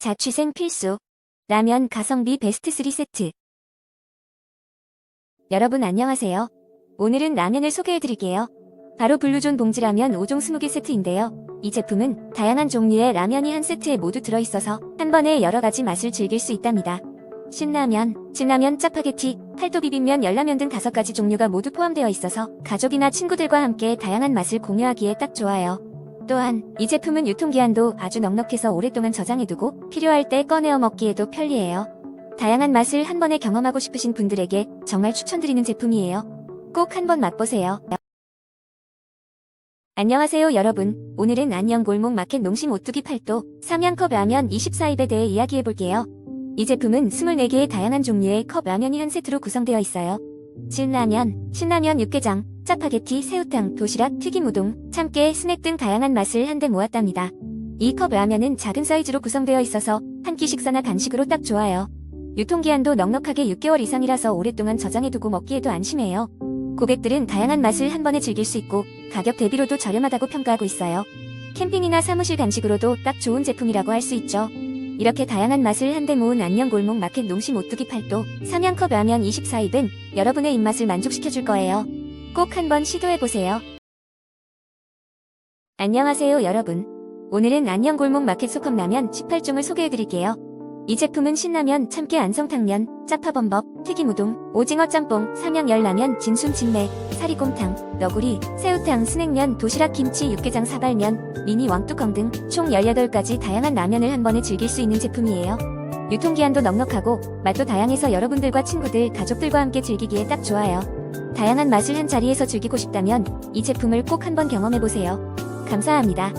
자취생 필수. 라면 가성비 베스트 3 세트. 여러분 안녕하세요. 오늘은 라면을 소개해드릴게요. 바로 블루존 봉지라면 5종 20개 세트인데요. 이 제품은 다양한 종류의 라면이 한 세트에 모두 들어있어서 한 번에 여러 가지 맛을 즐길 수 있답니다. 신라면, 진라면, 짜파게티, 팔도 비빔면, 열라면 등 다섯 가지 종류가 모두 포함되어 있어서 가족이나 친구들과 함께 다양한 맛을 공유하기에 딱 좋아요. 또한 이 제품은 유통기한도 아주 넉넉해서 오랫동안 저장해두고 필요할 때 꺼내어 먹기에도 편리해요. 다양한 맛을 한 번에 경험하고 싶으신 분들에게 정말 추천드리는 제품이에요. 꼭 한번 맛보세요. 안녕하세요 여러분. 오늘은 안녕 골목 마켓 농심 오뚜기 팔도 삼양컵 라면 24입에 대해 이야기해볼게요. 이 제품은 24개의 다양한 종류의 컵 라면이 한 세트로 구성되어 있어요. 진라면, 신라면 육개장, 짜파게티, 새우탕, 도시락, 튀김 우동, 참깨, 스낵 등 다양한 맛을 한데 모았답니다. 이 컵 라면은 작은 사이즈로 구성되어 있어서 한 끼 식사나 간식으로 딱 좋아요. 유통기한도 넉넉하게 6개월 이상이라서 오랫동안 저장해두고 먹기에도 안심해요. 고객들은 다양한 맛을 한 번에 즐길 수 있고 가격 대비로도 저렴하다고 평가하고 있어요. 캠핑이나 사무실 간식으로도 딱 좋은 제품이라고 할 수 있죠. 이렇게 다양한 맛을 한데 모은 안녕 골목 마켓 농심 오뚜기 팔도 삼양컵 라면 24입은 여러분의 입맛을 만족시켜줄 거예요. 꼭 한번 시도해보세요. 안녕하세요 여러분. 오늘은 안녕 골목 마켓 소컵 라면 18종을 소개해드릴게요. 이 제품은 신라면, 참깨 안성탕면, 짜파범벅, 튀김우동, 오징어 짬뽕, 삼양 열라면, 진순 진매, 사리곰탕, 너구리, 새우탕, 스낵면, 도시락 김치, 육개장 사발면, 미니 왕뚜껑 등 총 18가지 다양한 라면을 한 번에 즐길 수 있는 제품이에요. 유통기한도 넉넉하고 맛도 다양해서 여러분들과 친구들, 가족들과 함께 즐기기에 딱 좋아요. 다양한 맛을 한 자리에서 즐기고 싶다면 이 제품을 꼭 한번 경험해보세요. 감사합니다.